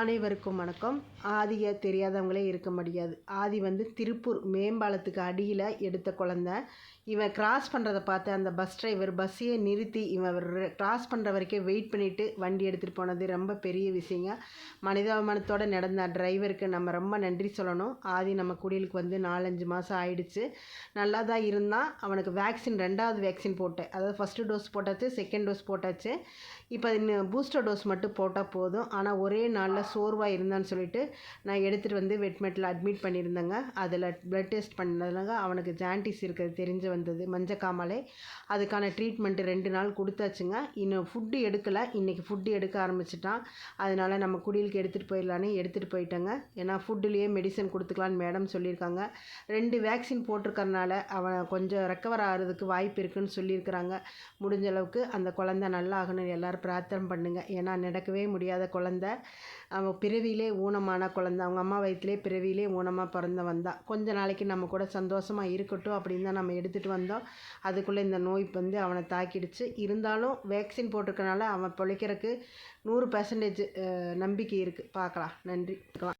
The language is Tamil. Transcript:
அனைவருக்கும் வணக்கம். ஆதியை தெரியாதவங்களே இருக்க முடியாது. ஆதி வந்து திருப்பூர் மேம்பாலத்துக்கு அடியில் எடுத்த குழந்த. இவன் கிராஸ் பண்ணுறத பார்த்து அந்த பஸ் டிரைவர் பஸ்ஸையே நிறுத்தி இவன் கிராஸ் பண்ணுற வரைக்கும் வெயிட் பண்ணிவிட்டு வண்டி எடுத்துகிட்டு போனது ரொம்ப பெரிய விஷயங்க. மனிதாபிமானத்தோடு நடந்த டிரைவருக்கு நம்ம ரொம்ப நன்றி சொல்லணும். ஆதி நம்ம குடியலுக்கு வந்து நாலஞ்சு மாதம் ஆயிடுச்சு. நல்லா தான் இருந்தான். அவனுக்கு வேக்சின் ரெண்டாவது வேக்சின் போட்டேன். அதாவது ஃபஸ்ட்டு டோஸ் போட்டாச்சு செகண்ட் டோஸ் போட்டாச்சு. இப்போ இன்னும் பூஸ்டர் டோஸ் மட்டும் போட்டால் போதும். ஆனால் ஒரே நாளில் சோர்வாக இருந்தான்னு சொல்லிட்டு நான் எடுத்துகிட்டு வந்து வெட்மெட்டில் அட்மிட் பண்ணியிருந்தேங்க. அதில் ப்ளட் டெஸ்ட் பண்ணதுனால அவனுக்கு ஜாண்டிஸ் இருக்கிறது தெரிஞ்சு வந்தது மஞ்சக்காமலே. அதுக்கான ட்ரீட்மெண்ட்டு ரெண்டு நாள் கொடுத்தாச்சுங்க. இன்னும் ஃபுட்டு எடுக்கலை. இன்றைக்கி ஃபுட்டு எடுக்க ஆரம்பிச்சிட்டான். அதனால் நம்ம குடிலுக்கு எடுத்துகிட்டு போயிடலான்னு எடுத்துகிட்டு போயிட்டேங்க. ஏன்னா ஃபுட்டுலேயே மெடிசன் கொடுத்துக்கலான்னு மேடம் சொல்லியிருக்காங்க. ரெண்டு வேக்சின் போட்டிருக்கறனால அவன் கொஞ்சம் ரெக்கவர் ஆகிறதுக்கு வாய்ப்பு இருக்குன்னு சொல்லியிருக்கிறாங்க. முடிஞ்ச அளவுக்கு அந்த குழந்த நல்லா ஆகணும் எல்லோரும் பிரார்த்தனை பண்ணுங்கள் ஏன்னா நடக்கவே முடியாத குழந்த. அவன் பிறவியிலே ஊனமான குழந்த. அவங்க அம்மா வயிற்றுலே பிறவியிலே ஊனமாக பிறந்த வந்தா. கொஞ்ச நாளைக்கு நம்ம கூட சந்தோஷமாக இருக்கட்டும் அப்படின்னு தான் நம்ம எடுத்துகிட்டு வந்தோம். அதுக்குள்ளே இந்த நோய் வந்து அவனை தாக்கிடுச்சு. இருந்தாலும் வேக்சின் போட்டிருக்கனால அவன் பிழைக்கிறதுக்கு நூறு பர்சன்டேஜ் நம்பிக்கை இருக்குது பார்க்கலாம். நன்றி.